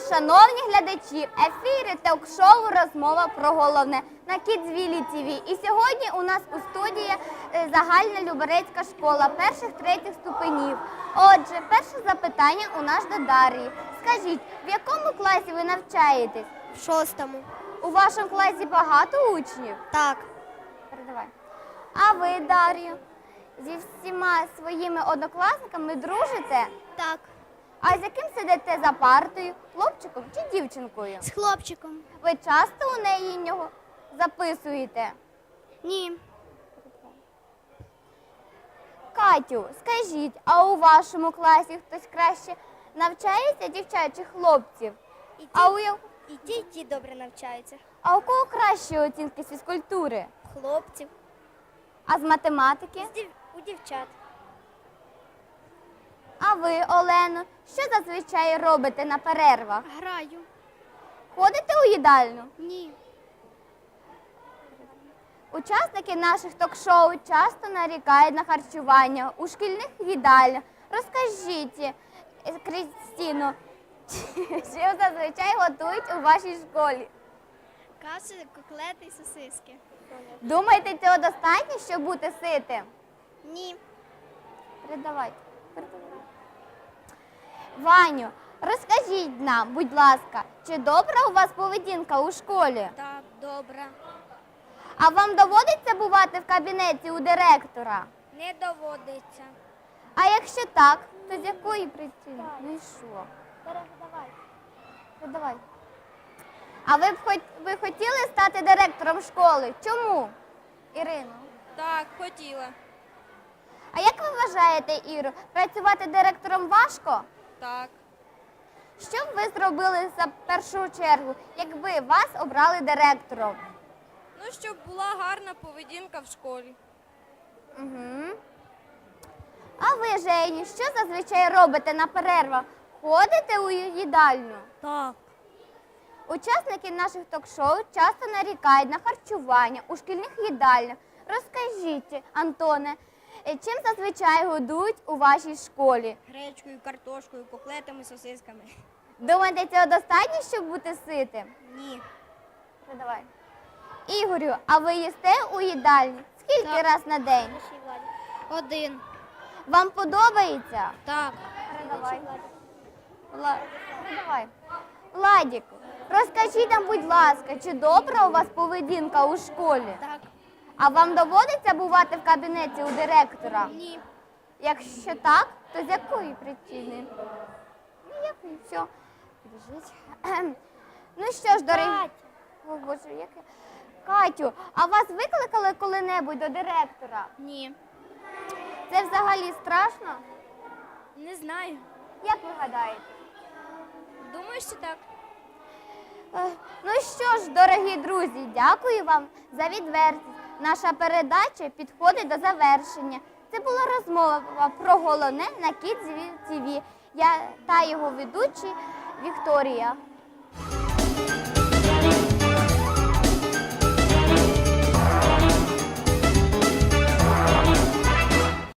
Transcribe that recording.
шановні глядачі! Ефіри ток-шоу Розмова про головне на Кідзвілі ТВ. І сьогодні у нас у студії е, загальна Люберецька школа перших третіх ступенів. Отже, перше запитання у нас до Дар'ї. Скажіть, в якому класі ви навчаєтесь? В шостому. У вашому класі багато учнів? Так. Передавай. А ви, Дар'ю, зі всіма своїми однокласниками дружите? Так. А з яким сидите за партою? Хлопчиком чи дівчинкою? З хлопчиком. Ви часто у неї нього записуєте? Ні. Катю, скажіть, а у вашому класі хтось краще навчається дівчат чи хлопців? І ті, А у, я- і ті, і ті добре навчаються. а у кого кращі оцінки з фізкультури? Хлопців. А з математики? З дів... У дівчат. А ви, Олено, що зазвичай робите на перервах? Граю. Ходите у їдальню? Ні. Учасники наших ток-шоу часто нарікають на харчування у шкільних їдальнях. Розкажіть, е, Крістіно, що зазвичай готують у вашій школі? Каші, коклети і сосиски. Думаєте, цього достатньо, щоб бути ситим? Ні. Передавайте. Передавайте. Ваню, розкажіть нам, будь ласка, чи добра у вас поведінка у школі? Так, добре. А вам доводиться бувати в кабінеті у директора? Не доводиться. А якщо так, то з якої причини? Ну і що? Передавай. Передавай. А ви б хоч ви хотіли стати директором школи? Чому? Ірино? Так, хотіла. А як ви вважаєте, Іро, працювати директором важко? Так. Що б ви зробили за першу чергу, якби вас обрали директором? Ну, щоб була гарна поведінка в школі. Угу. А ви, Женю, що зазвичай робите на перервах? Ходите у їдальню? Так. Учасники наших ток-шоу часто нарікають на харчування у шкільних їдальнях. Розкажіть, Антоне, чим зазвичай годують у вашій школі? Гречкою, картошкою, коклетами, сосисками. Думаєте, цього достатньо, щоб бути ситим? Ні. Давай. Ігорю, а ви їсте у їдальні? Скільки Так. раз на день? Один. Вам подобається? Так. Передавай. Ла... Передавай. Ладіку, розкажіть нам, будь ласка, чи добра у вас поведінка у школі? Так. А вам доводиться бувати в кабінеті у директора? Ні. Якщо так, то з якої причини? Ніякої, все. Біжить. Ну що ж, дорогі. О, Боже, яке. Катю, а вас викликали коли-небудь до директора? Ні. Це взагалі страшно? Не знаю. Як ви гадаєте? Думаю, що так. Е, Ну що ж, дорогі друзі, дякую вам за відвертість. Наша передача підходить до завершення. Це була розмова про головне на Kids TV. Я та його ведучий Вікторія.